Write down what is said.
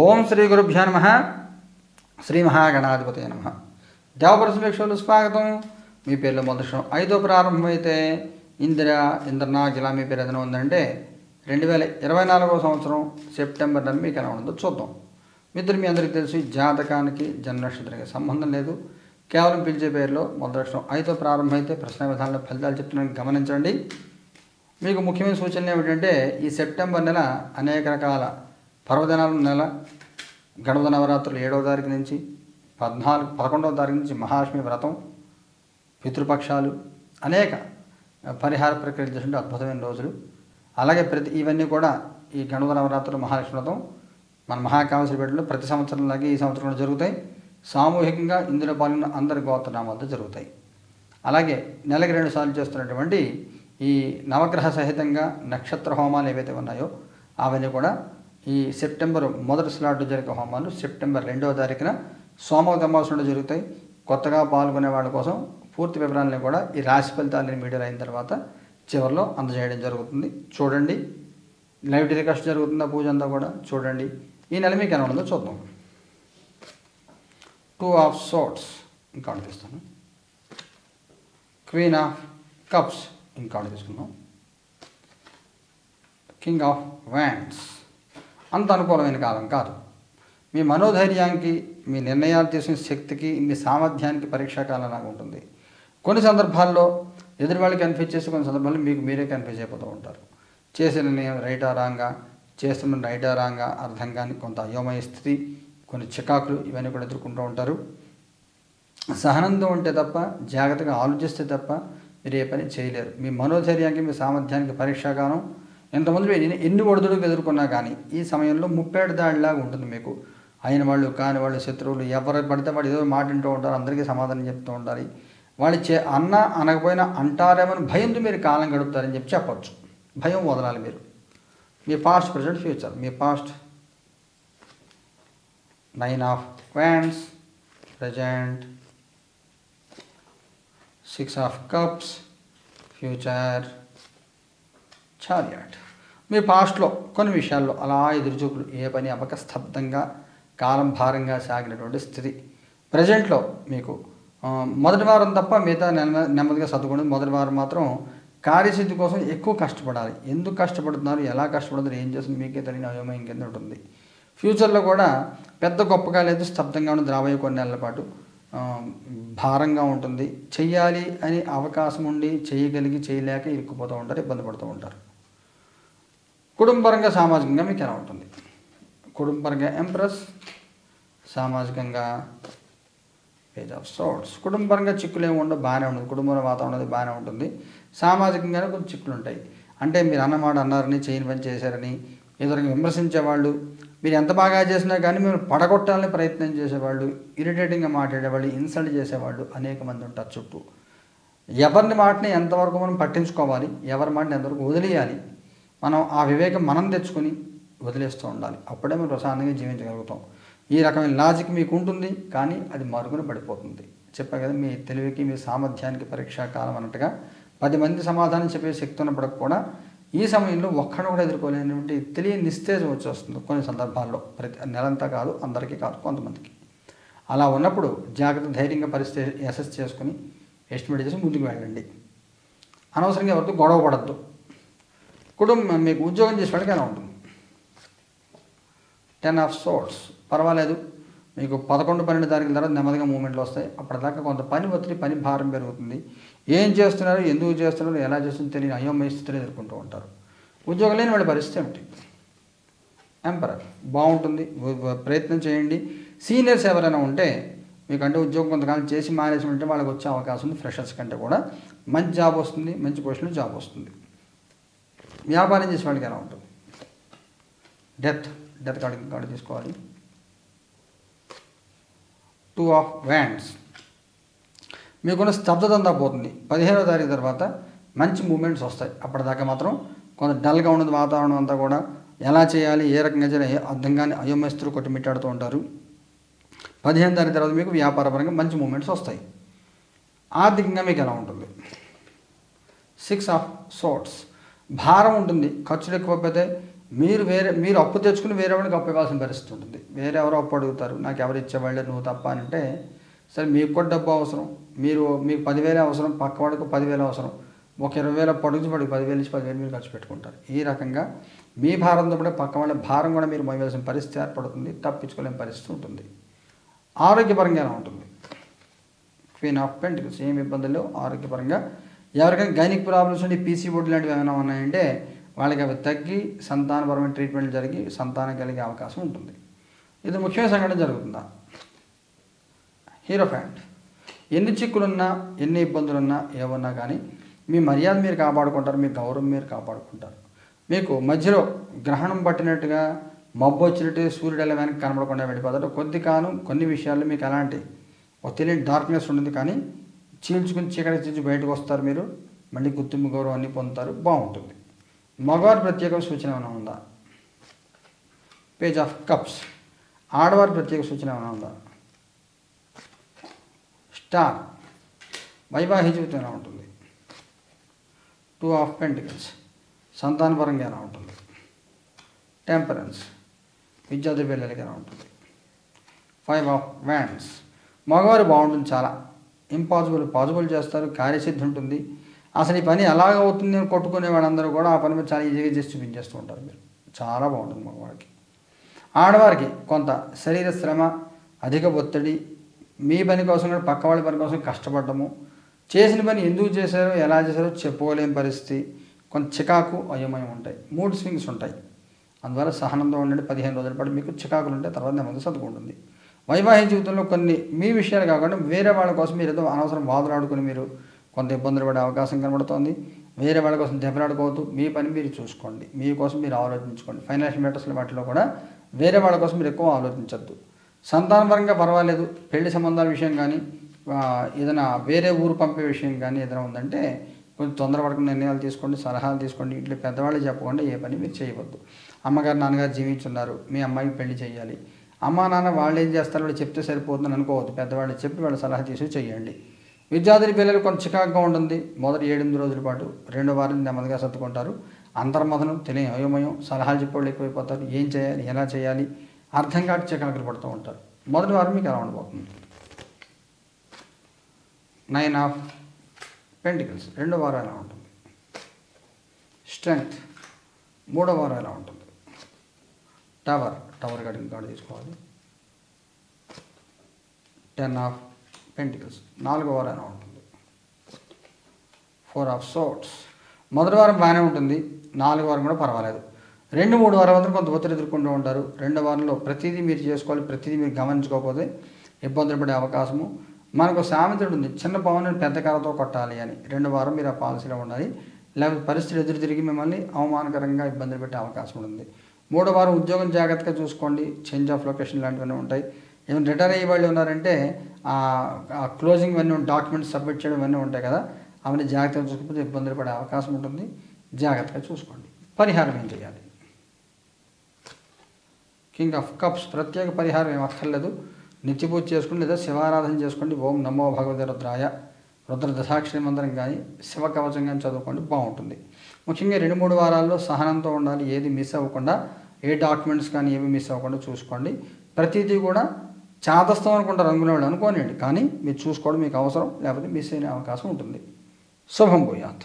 ఓం శ్రీ గురుభ్యో నమ. శ్రీ మహాగణాధిపతి నమ. దేవపర సమీక్షలు స్వాగతం. మీ పేర్లో మొదటి ఐదో ప్రారంభమైతే ఇందిర ఇంద్రనాథ్ ఇలా మీ పేరు ఏదైనా ఉందంటే రెండు వేల ఇరవై నాలుగో సంవత్సరం సెప్టెంబర్ నెల మీకు ఎలా ఉందో చూద్దాం. మిత్రులు మీ అందరికీ తెలిసి జాతకానికి జన్మనక్షత్రానికి సంబంధం లేదు. కేవలం పిలిచే పేరులో మొదటి ఐదో ప్రారంభమైతే ప్రశ్న విధానంలో ఫలితాలు చెప్తున్నాను. గమనించండి. మీకు ముఖ్యమైన సూచనలు ఏమిటంటే ఈ సెప్టెంబర్ నెల అనేక రకాల పర్వదినాల నెల గణపతి నవరాత్రులు ఏడవ తారీఖు నుంచి పద్నాలుగు పదకొండవ తారీఖు నుంచి మహాలక్ష్మి వ్రతం పితృపక్షాలు అనేక పరిహార ప్రక్రియలు చేసిన అద్భుతమైన రోజులు. అలాగే ప్రతి ఇవన్నీ కూడా ఈ గణపతి నవరాత్రులు మహాలక్ష్మి వ్రతం మన మహాకామశ్రీ ప్రతి సంవత్సరం లాగే ఈ సంవత్సరం కూడా జరుగుతాయి. సామూహికంగా ఇందులో పాల్గొన్న అందరి గోత్రనామాలతో జరుగుతాయి. అలాగే నెలకి రెండు సార్లు చేస్తున్నటువంటి ఈ నవగ్రహ సహితంగా నక్షత్ర హోమాలు ఏవైతే ఉన్నాయో అవన్నీ కూడా ఈ సెప్టెంబర్ మొదటి స్లాట్ జరిగే హోమాలు సెప్టెంబర్ రెండవ తారీఖున సోమవతి అమావాస్యలో జరుగుతాయి. కొత్తగా పాల్గొనే వాళ్ళ కోసం పూర్తి వివరాలను కూడా ఈ రాశి ఫలితాలని మీడియాలో అయిన తర్వాత చివరిలో అందజేయడం జరుగుతుంది. చూడండి. లైవ్ టెలికాస్ట్ జరుగుతుందా? పూజ అంతా కూడా చూడండి. ఈ నెల మీకు ఎలా ఉందో చూద్దాం. టూ ఆఫ్ సోట్స్ ఇంకా ఒకటి క్వీన్ ఆఫ్ కప్స్ ఇంకా ఒకటి కింగ్ ఆఫ్ వ్యాండ్స్ అంత అనుకూలమైన కాలం కాదు. మీ మనోధైర్యానికి మీ నిర్ణయాలు తీసుకునే శక్తికి మీ సామర్థ్యానికి పరీక్షాకాలం లాగా ఉంటుంది. కొన్ని సందర్భాల్లో ఎదుటి వాళ్ళకి కన్ఫ్యూజ్ చేసి కొన్ని సందర్భాల్లో మీకు మీరే కన్ఫ్యూజ్ అయిపోతూ ఉంటారు. చేసిన నిర్ణయం రైటా రాంగా? చేస్తున్న రైటా రాంగా? అర్థం కాని కొంత అయోమయ స్థితి కొన్ని చికాకులు ఇవన్నీ కూడా ఎదుర్కొంటూ ఉంటారు. సహనంతో ఉంటే తప్ప జాగ్రత్తగా ఆలోచిస్తే తప్ప మీరు ఏ పని చేయలేరు. మీ మనోధైర్యానికి మీ సామర్థ్యానికి పరీక్షాగానం ఎంతమంది ఎన్ని ఎన్ని ఒడిదుడుకు ఎదుర్కొన్నా కానీ ఈ సమయంలో ముప్పేడు దాడిలాగా ఉంటుంది మీకు. అయిన వాళ్ళు కాని వాళ్ళు శత్రువులు ఎవరు పడితే వాడు ఏదో మాట వింటూ ఉంటారు అందరికీ సమాధానం చెప్తూ ఉండాలి వాళ్ళు చే అన్న అనకపోయినా అంటారేమని భయంతో మీరు కాలం గడుపుతారని చెప్పి చెప్పచ్చు. భయం వదలాలి మీరు. మీ పాస్ట్ ప్రజెంట్ ఫ్యూచర్. మీ past. Nine of క్వాన్స్. Present. Six of cups. Future. Chariot మీ పాస్ట్లో కొన్ని విషయాల్లో అలా ఎదురుచూపులు ఏ పని అవ్వక స్తబ్దంగా కాలం భారంగా సాగినటువంటి స్థితి. ప్రజెంట్లో మీకు మొదటి వారం తప్ప మిగతా నెమ్మ నెమ్మదిగా సర్దుకోండి. మొదటి వారం మాత్రం కార్యసిద్ధి కోసం ఎక్కువ కష్టపడాలి. ఎందుకు కష్టపడుతున్నారు? ఎలా కష్టపడుతున్నారు? ఏం చేస్తుంది మీకే తెలియని అయోమయం కింద ఉంటుంది. ఫ్యూచర్లో కూడా పెద్ద గొప్పగా లేదు స్తబ్దంగా ఉన్న రాబోయే కొన్ని నెలల పాటు భారంగా ఉంటుంది. చెయ్యాలి అని అవకాశం ఉండి చేయగలిగి చేయలేక ఇరుక్కుపోతూ ఉంటారు ఇబ్బంది పడుతూ ఉంటారు. కుటుంబపరంగా సామాజికంగా మీకు ఎలా ఉంటుంది? కుటుంబపరంగా ఎంప్రెస్ సామాజికంగా పేజ్ ఆఫ్ సోర్ట్స్ కుటుంబపరంగా చిక్కులు ఏమి ఉండవు బాగానే ఉంటుంది. కుటుంబంలో వాతావరణం అది బాగానే ఉంటుంది. సామాజికంగానే కొంచెం చిక్కులు ఉంటాయి. అంటే మీరు అన్నమాట అన్నారని చేయని పని చేశారని ఎదురుగా విమర్శించేవాళ్ళు మీరు ఎంత బాగా చేసినా కానీ మీరు పడగొట్టాలని ప్రయత్నం చేసేవాళ్ళు ఇరిటేటింగ్గా మాట్లాడేవాళ్ళు ఇన్సల్ట్ చేసేవాళ్ళు అనేక మంది ఉంటారు చుట్టూ. ఎవరిని మాటని ఎంతవరకు మనం పట్టించుకోవాలి ఎవరి మాటని ఎంతవరకు వదిలేయాలి మనం ఆ వివేకం మనం తెచ్చుకొని వదిలేస్తూ ఉండాలి. అప్పుడే మనం ప్రశాంతంగా జీవించగలుగుతాం. ఈ రకమైన లాజిక్ మీకు ఉంటుంది కానీ అది మరుగున పడిపోతుంది. చెప్పా కదా మీ తెలివికి మీ సామర్థ్యానికి పరీక్షా కాలం అన్నట్టుగా పది మంది సమాధానం చెప్పే శక్తి ఉన్నప్పటికి కూడా ఈ సమయంలో ఒక్కడు కూడా ఎదుర్కోలేనటువంటి తెలియని నిస్తేజం వచ్చేస్తుంది కొన్ని సందర్భాల్లో. ప్రతి నెలంతా కాదు అందరికీ కాదు కొంతమందికి. అలా ఉన్నప్పుడు జాగ్రత్త ధైర్యంగా పరిస్థితి అసెస్ చేసుకుని ఎస్టిమేట్ చేసి ముందుకు వెళ్ళండి. అనవసరంగా ఎవరితో గొడవ పడద్దు. కుటుంబం మీకు ఉద్యోగం చేసేవాడికి ఎలా ఉంటుంది? టెన్ ఆఫ్ సోర్ట్స్ పర్వాలేదు. మీకు పదకొండు పన్నెండు తారీఖుల తర్వాత నెమ్మదిగా మూమెంట్లు వస్తాయి. అప్పటిదాకా కొంత పని ఒత్తిడి పని భారం పెరుగుతుంది. ఏం చేస్తున్నారు ఎందుకు చేస్తున్నారు ఎలా చేస్తున్నారు తెలియని అయోమయ స్థితిని ఎదుర్కొంటూ ఉంటారు. ఉద్యోగం లేని వాళ్ళ పరిస్థితి ఏమిటి? ఎంపరర్ బాగుంటుంది. ప్రయత్నం చేయండి. సీనియర్స్ ఎవరైనా ఉంటే మీకంటే ఉద్యోగం కొంతకాలం చేసి మానేసి ఉంటే వాళ్ళకి వచ్చే అవకాశం ఉంది. ఫ్రెషర్స్ కంటే కూడా మంచి జాబ్ వస్తుంది. మంచి పొజిషన్లో జాబ్ వస్తుంది. వ్యాపారం చేసే వాళ్ళకి ఎలా ఉంటుంది? డెత్ డెత్ కార్డు కార్డు తీసుకోవాలి. టూ ఆఫ్ వ్యాండ్స్ మీకున్న స్తబ్దత పోతుంది. పదిహేనో తారీఖు తర్వాత మంచి మూమెంట్స్ వస్తాయి. అప్పటిదాకా మాత్రం కొంత డల్గా ఉన్నది వాతావరణం అంతా కూడా ఎలా చేయాలి ఏ రకంగా చేయాలి ఏ అర్థం కానీ అయోమస్తులు కొట్టుమిట్టాడుతూ ఉంటారు. పదిహేను తారీఖు తర్వాత మీకు వ్యాపారపరంగా మంచి మూమెంట్స్ వస్తాయి. ఆర్థికంగా మీకు ఎలా ఉంటుంది? సిక్స్ ఆఫ్ సోట్స్ భారం ఉంటుంది ఖర్చులు ఎక్కువైపోతే మీరు వేరే మీరు అప్పు తెచ్చుకుని వేరే వాళ్ళకి అప్పు ఇవ్వాల్సిన పరిస్థితి ఉంటుంది. వేరే ఎవరో అప్పు అడుగుతారు నాకు ఎవరు ఇచ్చేవాళ్ళే నువ్వు తప్ప అని అంటే సరే మీకు కూడా డబ్బు అవసరం. మీరు మీకు పదివేలు అవసరం పక్క వాడికి పదివేలు అవసరం. ఒక ఇరవై వేల పొడుగు పడి పదివేలు నుంచి పదివేలు మీరు ఖర్చు పెట్టుకుంటారు. ఈ రకంగా మీ భారంతో కూడా పక్క వాళ్ళ భారం కూడా మీరు మోయవలసిన పరిస్థితి ఏర్పడుతుంది తప్పించుకోలేని పరిస్థితి ఉంటుంది. ఆరోగ్యపరంగా ఎలా ఉంటుంది? క్వీన్ ఆఫ్ పెంట్ ఏమి ఇబ్బందులు ఆరోగ్యపరంగా ఎవరికైనా గైనిక్ ప్రాబ్లమ్స్ ఉండి పీసీ బోర్డు లాంటివి ఏమైనా ఉన్నాయంటే వాళ్ళకి అవి తగ్గి సంతానపరమైన ట్రీట్మెంట్ జరిగి సంతానం కలిగే అవకాశం ఉంటుంది. ఇది ముఖ్యమైన సంఘటన జరుగుతుందా? హీరో ఫ్యాంట్ ఎన్ని చిక్కులున్నా ఎన్ని ఇబ్బందులున్నా ఏమన్నా కానీ మీ మర్యాద మీరు కాపాడుకుంటారు మీ గౌరవం మీరు కాపాడుకుంటారు. మీకు మధ్యలో గ్రహణం పట్టినట్టుగా మబ్బు వచ్చినట్టు సూర్యుడు ఎలా వెనక్కి కనబడకుండా వెళ్ళిపోతాడు. కొద్ది కాను కొన్ని విషయాల్లో మీకు ఎలాంటి ఒక తెలియని డార్క్నెస్ ఉంటుంది కానీ చీల్చుకుని చీకటి చీల్చి బయటకు వస్తారు మీరు. మళ్ళీ గుర్తింపు గౌరవం పొందుతారు. బాగుంటుంది. మగవారి ప్రత్యేక సూచన ఏమైనా ఉందా? Page of cups. ఆడవారి ప్రత్యేక సూచన ఏమైనా ఉందా? స్టార్. వైవాహిక జీవితం ఎలా ఉంటుంది? Two of pentacles. సంతానపరంగా ఎలా ఉంటుంది? టెంపరెన్స్. విద్యార్థి పిల్లలకి ఎలా ఉంటుంది? Five of wands. మగవారు బాగుంటుంది చాలా. ఇంపాసిబుల్ పాసిబుల్ చేస్తారు కార్యసిద్ధి ఉంటుంది. అసలు ఈ పని ఎలాగ అవుతుంది అని కొట్టుకునే వాళ్ళందరూ కూడా ఆ పని మీద చాలా ఈజీగా చేసి చూపించేస్తూ ఉంటారు మీరు. చాలా బాగుంటుంది మగవాడికి ఆడవారికి కొంత శరీర శ్రమ అధిక ఒత్తిడి మీ పని కోసం కూడా పక్క వాళ్ళ పని కోసం కష్టపడటము చేసిన పని ఎందుకు చేశారో ఎలా చేశారో చెప్పుకోలేని పరిస్థితి. కొంత చికాకు అయోమయం ఉంటాయి. మూడ్ స్వింగ్స్ ఉంటాయి. అందువల్ల సహనంతో ఉండండి. పదిహేను రోజుల పాటు మీకు చికాకులు ఉంటే తర్వాత నెమ్మది సర్దుకుంటుంది. వైవాహిక జీవితంలో కొన్ని మీ విషయాలు కాకుండా వేరే వాళ్ళ కోసం మీరు ఏదో అనవసరం వాదులాడుకుని మీరు కొంత ఇబ్బందులు పడే అవకాశం కనబడుతోంది. వేరే వాళ్ళ కోసం దెబ్బలాడుకోవద్దు. మీ పని మీరు చూసుకోండి. మీకోసం మీరు ఆలోచించుకోండి. ఫైనాన్షియల్ మ్యాటర్స్ల వాటిలో కూడా వేరే వాళ్ళ కోసం మీరు ఎక్కువ ఆలోచించద్దు. సంతానపరంగా పర్వాలేదు. పెళ్ళి సంబంధాల విషయం కానీ ఏదైనా వేరే ఊరు పంపే విషయం కానీ ఏదైనా ఉందంటే కొంచెం తొందరపడకుండా నిర్ణయాలు తీసుకోండి సలహాలు తీసుకోండి. ఇంట్లో పెద్దవాళ్ళు చెప్పకుండా ఏ పని మీరు చేయవద్దు. అమ్మగారు నాన్నగారు జీవించున్నారు. మీ అమ్మాయికి పెళ్ళి చేయాలి. అమ్మా నాన్న వాళ్ళు ఏం చేస్తారో? వాళ్ళు చెప్తే సరిపోతుందని అనుకోవద్దు. పెద్దవాళ్ళు చెప్పి వాళ్ళ సలహా తీసి చేయండి విద్యార్థుల పిల్లలు కొంచెం చికాకుగా ఉంటుంది. మొదటి ఏడెనిమిది రోజుల పాటు రెండో వారం నెమ్మదిగా సర్దుకుంటారు. అంతర్మథనం తెలియని అయోమయం సలహాలు చెప్పేవాళ్ళు ఎక్కువైపోతారు. ఏం చేయాలి? ఎలా చేయాలి? అర్థం కాటి చికాకులు పడుతూ ఉంటారు. మొదటి వారం మీకు ఎలా ఉండబోతుంది? నైన్ ఆఫ్ పెంటికల్స్ రెండో వారం ఎలా ఉంటుంది? స్ట్రెంగ్త్ మూడో వారం ఎలా ఉంటుంది? టవర్ టవర్ కటింగ్ కార్డు తీసుకోవాలి. టెన్ ఆఫ్ పెంటికల్స్ నాలుగో వారం ఉంటుంది. ఫోర్ ఆఫ్ సోట్స్ మొదటి వారం బాగానే ఉంటుంది నాలుగు వారం కూడా పర్వాలేదు. రెండు మూడు వారం మాత్రం కొంత ఒత్తిడి ఎదుర్కొంటూ ఉంటారు. రెండో వారంలో ప్రతిదీ మీరు చేసుకోవాలి ప్రతిదీ మీరు గమనించుకోకపోతే ఇబ్బందులు పడే అవకాశము. మనకు సామెతడు ఉంది చిన్న పవన్ పెద్ద కర్రతో కొట్టాలి అని. రెండు వారం మీరు ఆ పాలసీలో ఉండాలి. లేకపోతే పరిస్థితులు ఎదురు తిరిగి మిమ్మల్ని అవమానకరంగా ఇబ్బందులు పెట్టే అవకాశం ఉంటుంది. మూడో వారం ఉద్యోగం జాగ్రత్తగా చూసుకోండి. చేంజ్ ఆఫ్ లొకేషన్ లాంటివన్నీ ఉంటాయి. ఏమైనా రిటైర్ అయ్యే వాళ్ళు ఉన్నారంటే ఆ క్లోజింగ్ అన్నీ డాక్యుమెంట్స్ సబ్మిట్ చేయడం అన్నీ ఉంటాయి కదా. అవన్నీ జాగ్రత్తగా చూసుకుంటే ఇబ్బందులు పడే అవకాశం ఉంటుంది. జాగ్రత్తగా చూసుకోండి. పరిహారం ఏం చేయాలి? కింగ్ ఆఫ్ కప్స్ ప్రత్యేక పరిహారం ఏం అక్కర్లేదు. నిత్యపూజ చేసుకోండి లేదా శివారాధన చేసుకోండి. ఓం నమో భగవతి రుద్రాయ. రుద్ర దశాక్షరి మందరం కానీ శివ కవచం కానీ చదువుకోండి. బాగుంటుంది. ముఖ్యంగా రెండు మూడు వారాల్లో సహనంతో ఉండాలి ఏది మిస్ అవ్వకుండా ఏ డాక్యుమెంట్స్ కానీ ఏవి మిస్ అవ్వకుండా చూసుకోండి. ప్రతిదీ కూడా చాదస్తం అనుకుంటారు అనుకునే వాళ్ళు అనుకోనివ్వండి కానీ మీరు చూసుకోవడం మీకు అవసరం లేకపోతే మిస్ అయిన అవకాశం ఉంటుంది. శుభం పోయాత్